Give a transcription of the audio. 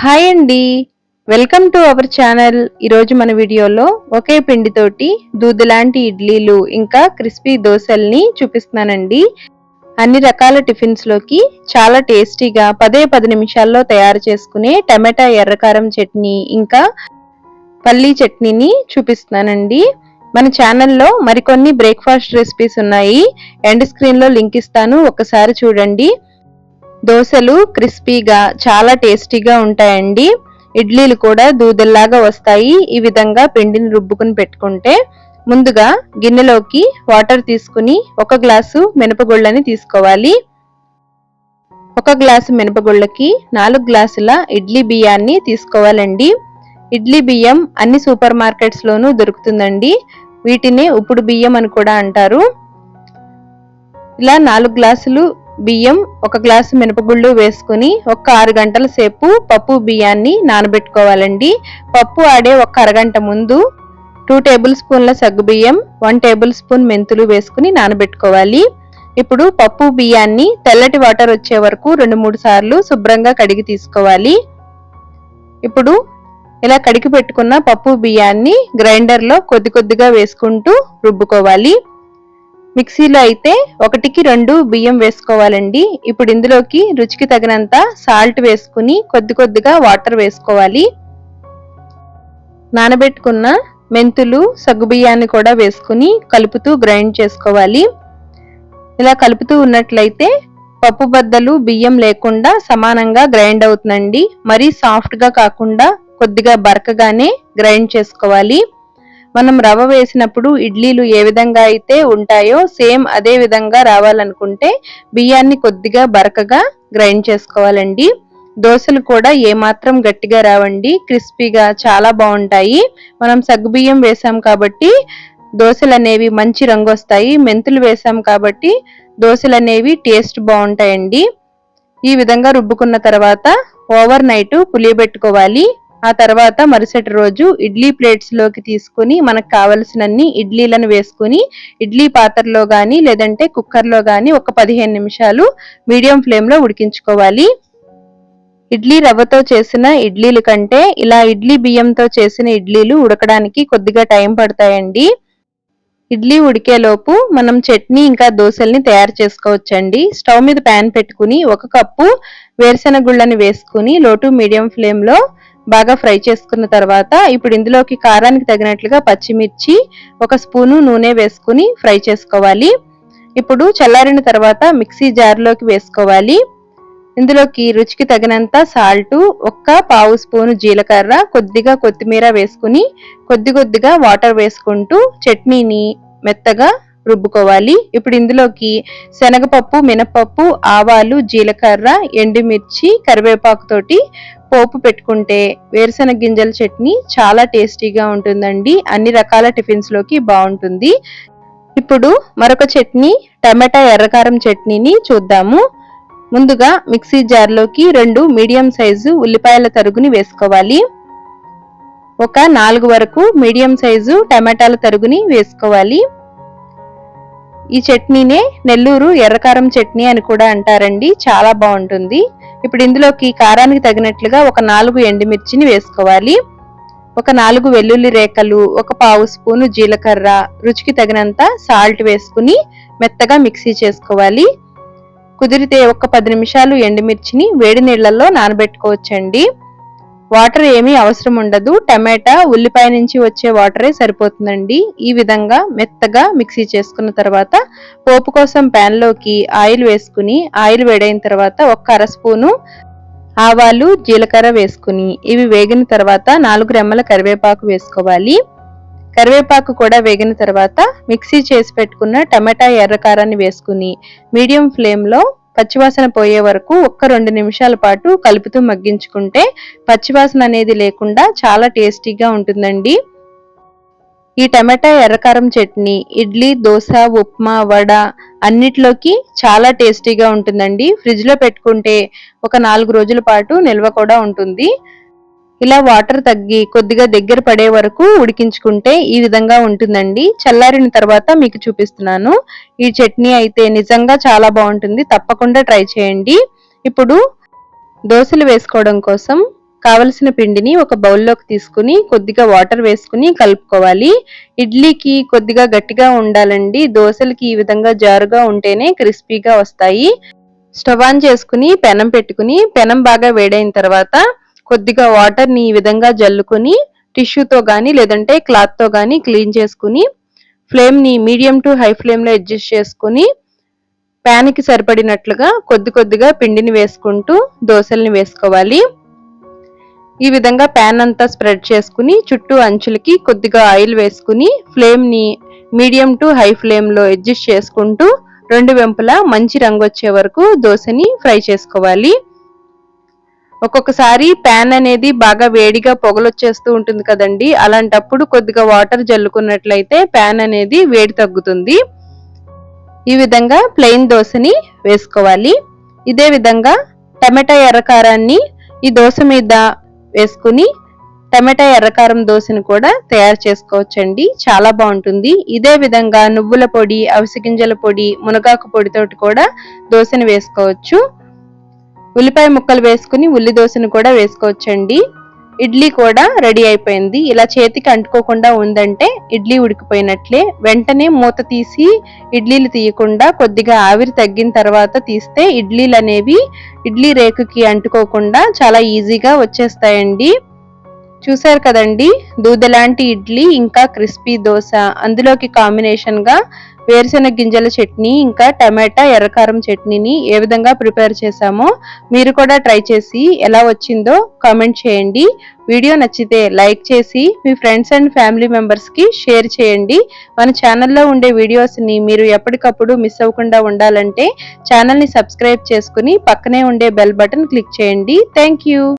Hi అండి. Welcome to our channel. ఈరోజు మన వీడియోలో ఒకే పిండితోటి దూదులాంటి ఇడ్లీలు ఇంకా క్రిస్పీ దోశల్ని చూపిస్తున్నానండి. అన్ని రకాల టిఫిన్స్లోకి చాలా టేస్టీగా పదే పది నిమిషాల్లో తయారు చేసుకునే టమాటా ఎర్రకారం చట్నీ ఇంకా పల్లీ చట్నీని చూపిస్తున్నానండి. మన ఛానల్లో మరికొన్ని బ్రేక్ఫాస్ట్ రెసిపీస్ ఉన్నాయి. ఎండ్ స్క్రీన్లో లింక్ ఇస్తాను. ఒకసారి చూడండి. దోశలు క్రిస్పీగా చాలా టేస్టీగా ఉంటాయండి. ఇడ్లీలు కూడా దూదల్లాగా వస్తాయి. ఈ విధంగా పిండిని రుబ్బుకుని పెట్టుకుంటే ముందుగా గిన్నెలోకి వాటర్ తీసుకుని ఒక గ్లాసు మినపగుళ్ళని తీసుకోవాలి. ఒక గ్లాసు మినపగుళ్ళకి నాలుగు గ్లాసుల ఇడ్లీ బియ్యాన్ని తీసుకోవాలండి. ఇడ్లీ బియ్యం అన్ని సూపర్ మార్కెట్స్లోనూ దొరుకుతుందండి. వీటిని ఉప్పుడు బియ్యం అని కూడా అంటారు. ఇలా నాలుగు గ్లాసులు బియ్యం ఒక గ్లాసు మినపగుళ్ళు వేసుకుని ఒక ఆరు గంటల సేపు పప్పు బియ్యాన్ని నానబెట్టుకోవాలండి. పప్పు ఆడే ఒక అరగంట ముందు టూ టేబుల్ స్పూన్ల సగ్గుబియ్యం వన్ టేబుల్ స్పూన్ మెంతులు వేసుకుని నానబెట్టుకోవాలి. ఇప్పుడు పప్పు బియ్యాన్ని తెల్లటి వాటర్ వచ్చే వరకు రెండు మూడు సార్లు శుభ్రంగా కడిగి తీసుకోవాలి. ఇప్పుడు ఇలా కడిగి పెట్టుకున్న పప్పు బియ్యాన్ని గ్రైండర్లో కొద్ది కొద్దిగా వేసుకుంటూ రుబ్బుకోవాలి. మిక్సీలో అయితే ఒకటికి రెండు బియ్యం వేసుకోవాలండి. ఇప్పుడు ఇందులోకి రుచికి తగినంత సాల్ట్ వేసుకుని కొద్ది కొద్దిగా వాటర్ వేసుకోవాలి. నానబెట్టుకున్న మెంతులు సగ్గుబియ్యాన్ని కూడా వేసుకుని కలుపుతూ గ్రైండ్ చేసుకోవాలి. ఇలా కలుపుతూ ఉన్నట్లయితే పప్పు బద్దలు బియ్యం లేకుండా సమానంగా గ్రైండ్ అవుతుందండి. మరీ సాఫ్ట్గా కాకుండా కొద్దిగా బరకగానే గ్రైండ్ చేసుకోవాలి. మనం రవ్వ వేసినప్పుడు ఇడ్లీలు ఏ విధంగా అయితే ఉంటాయో సేమ్ అదే విధంగా రావాలనుకుంటే బియ్యాన్ని కొద్దిగా బరకగా గ్రైండ్ చేసుకోవాలండి. దోశలు కూడా ఏమాత్రం గట్టిగా రావండి. క్రిస్పీగా చాలా బాగుంటాయి. మనం సగ్గుబియ్యం వేసాం కాబట్టి దోశలు అనేవి మంచి రంగు వస్తాయి. మెంతులు వేసాం కాబట్టి దోశలు అనేవి టేస్ట్ బాగుంటాయండి. ఈ విధంగా రుబ్బుకున్న తర్వాత ఓవర్ నైట్ పులియబెట్టుకోవాలి. ఆ తర్వాత మరుసటి రోజు ఇడ్లీ ప్లేట్స్లోకి తీసుకుని మనకు కావలసినన్ని ఇడ్లీలను వేసుకుని ఇడ్లీ పాత్రలో కానీ లేదంటే కుక్కర్లో కానీ ఒక పదిహేను నిమిషాలు మీడియం ఫ్లేమ్లో ఉడికించుకోవాలి. ఇడ్లీ రవ్వతో చేసిన ఇడ్లీలు కంటే ఇలా ఇడ్లీ బియ్యంతో చేసిన ఇడ్లీలు ఉడకడానికి కొద్దిగా టైం పడతాయండి. ఇడ్లీ ఉడికేలోపు మనం చట్నీ ఇంకా దోశల్ని తయారు చేసుకోవచ్చండి. స్టవ్ మీద ప్యాన్ పెట్టుకుని ఒక కప్పు వేరుశెనగుళ్ళని వేసుకుని లోటు మీడియం ఫ్లేమ్లో బాగా ఫ్రై చేసుకున్న తర్వాత ఇప్పుడు ఇందులోకి కారానికి తగినట్లుగా పచ్చిమిర్చి ఒక స్పూను నూనె వేసుకుని ఫ్రై చేసుకోవాలి. ఇప్పుడు చల్లారిన తర్వాత మిక్సీ జార్లోకి వేసుకోవాలి. ఇందులోకి రుచికి తగినంత సాల్ట్ ఒక్క పావు స్పూను జీలకర్ర కొద్దిగా కొత్తిమీర వేసుకుని కొద్ది కొద్దిగా వాటర్ వేసుకుంటూ చట్నీని మెత్తగా రుబ్బుకోవాలి. ఇప్పుడు ఇందులోకి శనగపప్పు మినపప్పు ఆవాలు జీలకర్ర ఎండుమిర్చి కరివేపాకుతోటి పోపు పెట్టుకుంటే వేరుశెనగ గింజల చట్నీ చాలా టేస్టీగా ఉంటుందండి. అన్ని రకాల టిఫిన్స్లోకి బాగుంటుంది. ఇప్పుడు మరొక చట్నీ టమాటా ఎర్రకారం చట్నీని చూద్దాము. ముందుగా మిక్సీ జార్లోకి రెండు మీడియం సైజు ఉల్లిపాయల తరుగుని వేసుకోవాలి. ఒక నాలుగు వరకు మీడియం సైజు టమాటాల తరుగుని వేసుకోవాలి. ఈ చట్నీనే నెల్లూరు ఎర్రకారం చట్నీ అని కూడా అంటారండి. చాలా బాగుంటుంది. ఇప్పుడు ఇందులోకి కారానికి తగినట్లుగా ఒక నాలుగు ఎండుమిర్చిని వేసుకోవాలి. ఒక నాలుగు వెల్లుల్లి రేఖలు ఒక పావు స్పూను జీలకర్ర రుచికి తగినంత సాల్ట్ వేసుకుని మెత్తగా మిక్సీ చేసుకోవాలి. కుదిరితే ఒక పది నిమిషాలు ఎండుమిర్చిని వేడి నీళ్ళలో నానబెట్టుకోవచ్చండి. వాటర్ ఏమీ అవసరం ఉండదు. టమాటా ఉల్లిపాయ నుంచి వచ్చే వాటరే సరిపోతుందండి. ఈ విధంగా మెత్తగా మిక్సీ చేసుకున్న తర్వాత పోపు కోసం ప్యాన్లోకి ఆయిల్ వేసుకుని ఆయిల్ వేడైన తర్వాత ఒక అర స్పూను ఆవాలు జీలకర్ర వేసుకుని ఇవి వేగిన తర్వాత నాలుగు రెమ్మల కరివేపాకు వేసుకోవాలి. కరివేపాకు కూడా వేగిన తర్వాత మిక్సీ చేసి పెట్టుకున్న టమాటా ఎర్రకారాన్ని వేసుకుని మీడియం ఫ్లేమ్లో పచ్చివాసన పోయే వరకు ఒక్క రెండు నిమిషాల పాటు కలుపుతూ మగ్గించుకుంటే పచ్చివాసన అనేది లేకుండా చాలా టేస్టీగా ఉంటుందండి. ఈ టమాటా ఎర్రకారం చట్నీ ఇడ్లీ దోశ ఉప్మా వడ అన్నిట్లోకి చాలా టేస్టీగా ఉంటుందండి. ఫ్రిడ్జ్లో పెట్టుకుంటే ఒక నాలుగు రోజుల పాటు నిల్వ కూడా ఉంటుంది. ఇలా వాటర్ తగ్గి కొద్దిగా దగ్గర పడే వరకు ఉడికించుకుంటే ఈ విధంగా ఉంటుందండి. చల్లారిన తర్వాత మీకు చూపిస్తున్నాను. ఈ చట్నీ అయితే నిజంగా చాలా బాగుంటుంది. తప్పకుండా ట్రై చేయండి. ఇప్పుడు దోశలు వేసుకోవడం కోసం కావలసిన పిండిని ఒక బౌల్లోకి తీసుకుని కొద్దిగా వాటర్ వేసుకుని కలుపుకోవాలి. ఇడ్లీకి కొద్దిగా గట్టిగా ఉండాలండి. దోశలకి ఈ విధంగా జారుగా ఉంటేనే క్రిస్పీగా వస్తాయి. స్టవ్ ఆన్ చేసుకుని పెనం పెట్టుకుని పెనం బాగా వేడైన తర్వాత కొద్దిగా వాటర్ని ఈ విధంగా జల్లుకుని టిష్యూతో కానీ లేదంటే క్లాత్తో క్లీన్ చేసుకుని ఫ్లేమ్ని మీడియం టు హై ఫ్లేమ్లో అడ్జస్ట్ చేసుకుని ప్యాన్కి సరిపడినట్లుగా కొద్ది కొద్దిగా పిండిని వేసుకుంటూ దోశల్ని వేసుకోవాలి. ఈ విధంగా ప్యాన్ అంతా స్ప్రెడ్ చేసుకుని చుట్టూ అంచులకి కొద్దిగా ఆయిల్ వేసుకుని ఫ్లేమ్ని మీడియం టు హై ఫ్లేమ్లో అడ్జస్ట్ చేసుకుంటూ రెండు వెంపులా మంచి రంగు వచ్చే వరకు దోశని ఫ్రై చేసుకోవాలి. ఒక్కొక్కసారి ప్యాన్ అనేది బాగా వేడిగా పొగలొచ్చేస్తూ ఉంటుంది కదండి. అలాంటప్పుడు కొద్దిగా వాటర్ జల్లుకున్నట్లయితే ప్యాన్ అనేది వేడి తగ్గుతుంది. ఈ విధంగా ప్లెయిన్ దోశని వేసుకోవాలి. ఇదే విధంగా టమాటా ఎర్రకారాన్ని ఈ దోశ మీద వేసుకుని టమాటా ఎర్రకారం దోశను కూడా తయారు చేసుకోవచ్చండి. చాలా బాగుంటుంది. ఇదే విధంగా నువ్వుల పొడి అవిసె గింజల పొడి మునగాకు పొడితోటి కూడా దోశని వేసుకోవచ్చు. ఉల్లిపాయ ముక్కలు వేసుకుని ఉల్లి దోశను కూడా వేసుకోవచ్చండి. ఇడ్లీ కూడా రెడీ అయిపోయింది. ఇలా చేతికి అంటుకోకుండా ఉందంటే ఇడ్లీ ఉడికిపోయినట్లే. వెంటనే మూత తీసి ఇడ్లీలు తీయకుండా కొద్దిగా ఆవిరి తగ్గిన తర్వాత తీస్తే ఇడ్లీలు అనేవి ఇడ్లీ రేకుకి అంటుకోకుండా చాలా ఈజీగా వచ్చేస్తాయండి. చూసారు కదండి? దూదలాంటి ఇడ్లీ ఇంకా క్రిస్పీ దోశ. అందులోకి కాంబినేషన్గా వేరుశెనగ గింజల చట్నీ ఇంకా టమాటా ఎర్రకారం చట్నీని ఏ విధంగా ప్రిపేర్ చేశామో మీరు కూడా ట్రై చేసి ఎలా వచ్చిందో కామెంట్ చేయండి. వీడియో నచ్చితే లైక్ చేసి మీ ఫ్రెండ్స్ అండ్ ఫ్యామిలీ మెంబర్స్కి షేర్ చేయండి. మన ఛానల్లో ఉండే వీడియోస్ని మీరు ఎప్పటికప్పుడు మిస్ అవ్వకుండా ఉండాలంటే ఛానల్ని సబ్స్క్రైబ్ చేసుకుని పక్కనే ఉండే బెల్ బటన్ క్లిక్ చేయండి. థ్యాంక్